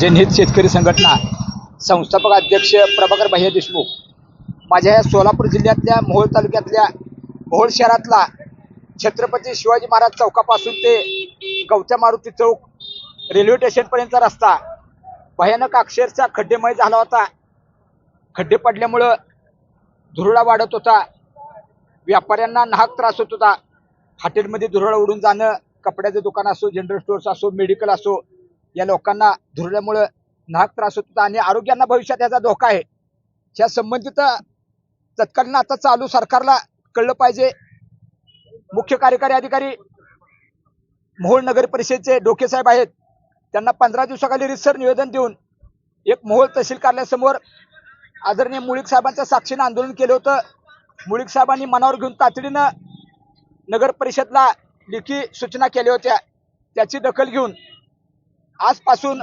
जनहित शेतकरी संघटना संस्थापक अध्यक्ष प्रभाकर भैया देशमुख माझ्या या सोलापूर जिल्ह्यातल्या मोहोळ तालुक्यातल्या मोहोळ शहरातला छत्रपती शिवाजी महाराज चौकापासून ते गवच्या मारुती चौक रेल्वे स्टेशनपर्यंतचा रस्ता भयानक अक्षरचा खड्डेमय झाला होता. खड्डे पडल्यामुळं धुरळा वाढत होता. व्यापाऱ्यांना नाहक त्रास होत होता. हॉटेलमध्ये धुरळा उडून जाणं कपड्याचं दुकान असो जनरल स्टोअर्स असो मेडिकल असो या लोकांना धुरल्यामुळं नाहक त्रास होत होता आणि आरोग्यांना भविष्यात याचा धोका आहे. या संबंधित तत्कालीन आता चालू सरकारला कळलं पाहिजे. मुख्य कार्यकारी अधिकारी मोहोळ नगर परिषदेचे डोके साहेब आहेत. त्यांना पंधरा दिवसाखाली रिसर निवेदन देऊन एक मोहोळ तहसील कार्यालयासमोर आदरणीय मुळीक साहेबांच्या साक्षीनं आंदोलन केलं होतं. मुळीक साहेबांनी मनावर घेऊन तातडीनं नगर परिषदला लेखी सूचना केल्या होत्या. त्याची दखल घेऊन आजपासून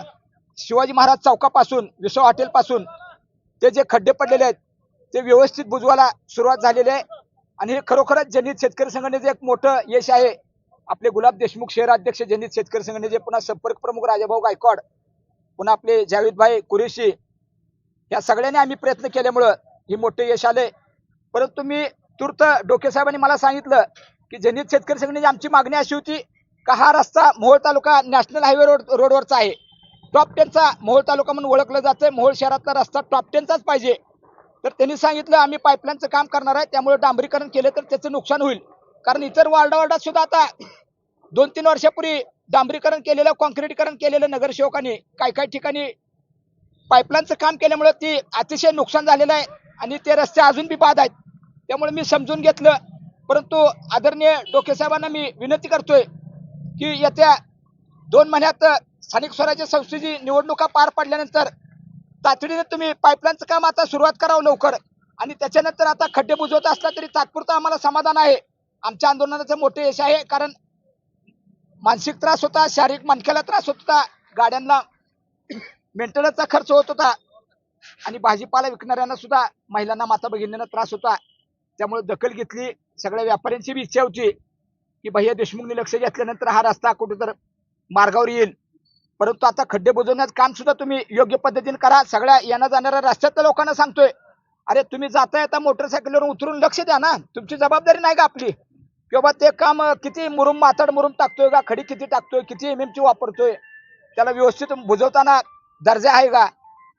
शिवाजी महाराज चौकापासून विश्व हॉटेलपासून ते जे खड्डे पडलेले आहेत ते व्यवस्थित बुजवायला सुरुवात झालेली आहे. आणि हे खरोखरच जनित शेतकरी संघटनेचं एक मोठं यश आहे. आपले गुलाब देशमुख शहर अध्यक्ष जनहित शेतकरी संघटनेचे पुन्हा संपर्क प्रमुख राजाभाऊ गायकवाड पुन्हा आपले जावेदभाई कुरेशी या सगळ्यांनी आम्ही प्रयत्न केल्यामुळं हे मोठे यश आले परंतु मी तूर्त डोके साहेबांनी मला सांगितलं की जनित शेतकरी संघटनेची आमची मागणी अशी होती का हा रस्ता Mohol taluka national highway road रोडवरचा आहे. टॉप टेनचा मोहोळ तालुका म्हणून ओळखलं जातं मोहोळ शहरातला रस्ता टॉप टेनचाच पाहिजे. तर त्यांनी सांगितलं आम्ही पाईपलाईनचं काम करणार आहे. त्यामुळे डांबरीकरण केलं तर त्याचं नुकसान होईल. कारण इतर वार्डावार्डात सुद्धा आता दोन तीन वर्षापूर्वी डांबरीकरण केलेलं कॉन्क्रीटीकरण केलेलं नगरसेवकांनी काही काही ठिकाणी पाईपलाईनचं काम केल्यामुळे ती अतिशय नुकसान झालेलं आहे आणि ते रस्ते अजून बी बाद आहेत. त्यामुळे मी समजून घेतलं. परंतु आदरणीय डोके साहेबांना मी विनंती करतोय की येत्या दोन महिन्यात स्थानिक स्वराज्य संस्थेची निवडणुका पार पडल्यानंतर तातडीने तुम्ही पाईपलाईनचं काम आता सुरुवात करावं लवकर. आणि त्याच्यानंतर आता खड्डे बुजवत असला तरी तात्पुरतं आम्हाला समाधान आहे. आमच्या आंदोलनाचं मोठे यश आहे कारण मानसिक त्रास होता शारीरिक मणक्याला त्रास होत होता गाड्यांना मेंटेनन्सचा खर्च होत होता आणि भाजीपाला विकणाऱ्यांना सुद्धा महिलांना माता भगिनींना त्रास होता. त्यामुळे दखल घेतली सगळ्या व्यापाऱ्यांची बी इच्छा होती. की भैया देशमुखने लक्ष घेतल्यानंतर हा रस्ता कुठेतर मार्गावर येईल. परंतु आता खड्डे बुजवण्याचं काम सुद्धा तुम्ही योग्य पद्धतीने करा. सगळ्या येण्या जाणाऱ्या रस्त्यातल्या लोकांना सांगतोय. अरे तुम्ही जाता येता मोटरसायकलवरून उतरून लक्ष द्या ना. तुमची जबाबदारी नाही का आपली? किंवा ते काम किती मुरुम मातड मुरुम टाकतोय का? खडी किती टाकतोय? किती एम एमची वापरतोय? त्याला व्यवस्थित बुजवताना दर्जा आहे का?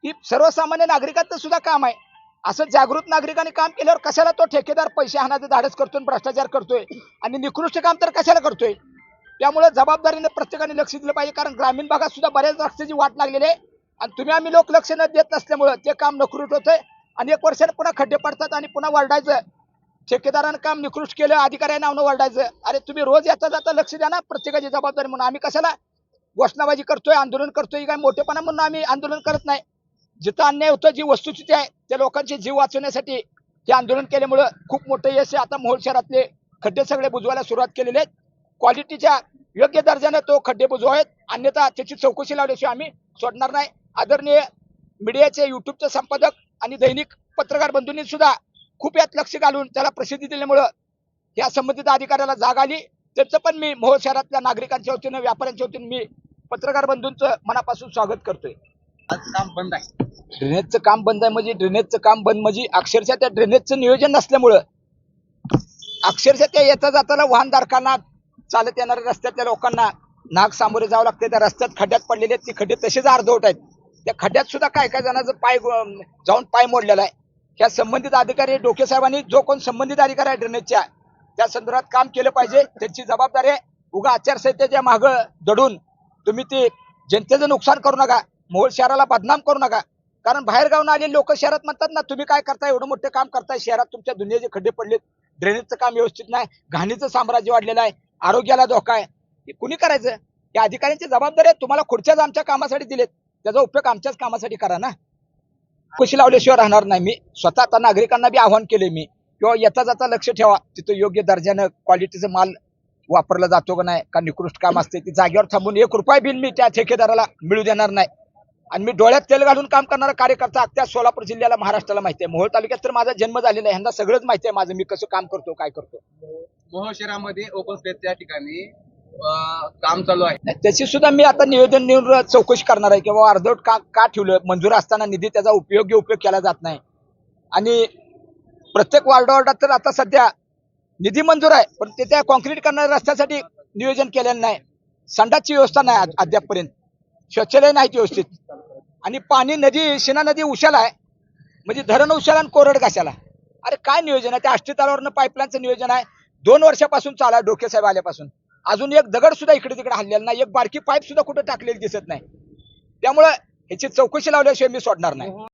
ही सर्वसामान्य नागरिकांचं सुद्धा काम आहे. असं जागृत नागरिकांनी काम केल्यावर कशाला तो ठेकेदार पैसे हाणाचं धाडस करतोय आणि भ्रष्टाचार करतोय? आणि निकृष्ट काम तर कशाला करतोय? त्यामुळे जबाबदारीने प्रत्येकाने लक्ष दिलं पाहिजे कारण ग्रामीण भागात सुद्धा बऱ्याच रस्त्याची वाट लागलेली आहे आणि तुम्ही आम्ही लोक लक्ष न देत नसल्यामुळं ते काम नकृत होतंय. आणि एक वर्षाने पुन्हा खड्डे पडतात आणि पुन्हा वरडायचं ठेकेदारानं काम निकृष्ट केलं अधिकाऱ्यांना नावनं वरडायचं अरे तुम्ही रोज येता जाता लक्ष द्या ना प्रत्येकाची जबाबदारी म्हणून. आम्ही कशाला घोषणाबाजी करतोय आंदोलन करतोय काय मोठेपणा म्हणून आम्ही आंदोलन करत नाही. जिथं अन्याय होतं जी वस्तुस्थिती आहे त्या लोकांचे जीव वाचवण्यासाठी हे आंदोलन केल्यामुळं खूप मोठं यश आहे. आता मोहोळ शहरातले खड्डे सगळे बुजवायला सुरुवात केलेले आहेत. क्वालिटीच्या योग्य दर्जाने तो खड्डे बुजवावेत अन्यथा त्याची चौकशी लावल्याशिवाय आम्ही सोडणार नाही. आदरणीय मीडियाचे युट्यूबचे संपादक आणि दैनिक पत्रकार बंधूंनी सुद्धा खूप यात लक्ष घालून त्याला प्रसिद्धी दिल्यामुळं या संबंधित अधिकाऱ्याला जाग आली. त्याचं पण मी मोहोळ शहरातल्या नागरिकांच्या वतीनं व्यापाऱ्यांच्या वतीनं मी पत्रकार बंधूंचं मनापासून स्वागत करतोय. आज काम बंद आहे. ड्रेनेजचं काम बंद आहे म्हणजे ड्रेनेजचं काम बंद म्हणजे अक्षरशः त्या ड्रेनेजचं नियोजन नसल्यामुळं. अक्षरशः त्या येता जाताना वाहनधारकांना चालत येणाऱ्या रस्त्यातल्या लोकांना नाग सामोरे जावं लागते त्या रस्त्यात खड्ड्यात पडलेले आहेत ती खड्डे तसेच अर्धवट आहेत. त्या खड्ड्यात सुद्धा काय काय जणांचं पाय जाऊन पाय मोडलेला आहे. ह्या संबंधित अधिकारी डोके साहेबांनी जो कोण संबंधित अधिकारी आहे ड्रेनेजच्या त्या संदर्भात काम केलं पाहिजे. त्यांची जबाबदारी आहे. उगा आचारसंहितेच्या मागं दडून तुम्ही ते जनतेचं नुकसान करू नका. मोहोळ शहराला बदनाम करू नका. कारण बाहेर गावून आलेले लोक शहरात म्हणतात ना तुम्ही काय करताय? एवढं मोठं काम करताय शहरात. तुमच्या दुनियेचे खड्डे पडलेत ड्रेनेजचं काम व्यवस्थित नाही घाणीचं साम्राज्य वाढलेलं आहे आरोग्याला धोका आहे. हे कुणी करायचं? या अधिकाऱ्यांची जबाबदारी आहे. तुम्हाला खुर्च्याच आमच्या कामासाठी दिलेत त्याचा उपयोग आमच्याच कामासाठी करा ना. कुशी लावल्याशिवाय राहणार नाही. मी स्वतः आता नागरिकांना बी आव्हान केले मी. किंवा येता जाता लक्ष ठेवा. तिथं योग्य दर्जानं क्वालिटीचं माल वापरला जातो का नाही? का निकृष्ट काम असते ती जागेवर थांबून एक रुपया बिल मी त्या ठेकेदाराला मिळू देणार नाही. आणि मी डोळ्यात तेल घालून काम करणारा कार्यकर्ता अख्ख्या सोलापूर जिल्ह्याला महाराष्ट्राला माहिती आहे. मोहोळ तालुक्यात तर माझा जन्म झालेला आहे. ह्यांना सगळंच माहिती आहे माझं. मी कसं काम करतो काय करतो. मोहोळ शहरामध्ये ओपन स्पेसच्या ठिकाणी अं, काम चालू आहे. त्याची सुद्धा मी आता निवेदन देऊन चौकशी करणार आहे की बाबा अर्धवट का का ठेवलं? मंजूर असताना निधी त्याचा उपयोग्य उपयोग केला जात नाही. आणि प्रत्येक वार्ड वार्डात तर आता सध्या निधी मंजूर आहे पण ते त्या कॉन्क्रीट करणाऱ्या रस्त्यासाठी नियोजन केलेलं नाही. संडासची व्यवस्था नाही अद्यापपर्यंत. शौचालय नाहीत व्यवस्थित. आणि पाणी नदी शिना नदी उशाला आहे. म्हणजे धरण उशाला आणि कोरड घाशाला अरे काय नियोजन आहे? त्या आष्टी तलावरनं पाईपलाईनचं नियोजन आहे. दोन वर्षापासून चालू आहे डोके साहेब आल्यापासून. अजून एक दगड सुद्धा इकडे तिकडे हल्लेला नाही. एक बारकी पाईप सुद्धा कुठं टाकलेली दिसत नाही. त्यामुळं ह्याची चौकशी लावल्याशिवाय मी सोडणार नाही.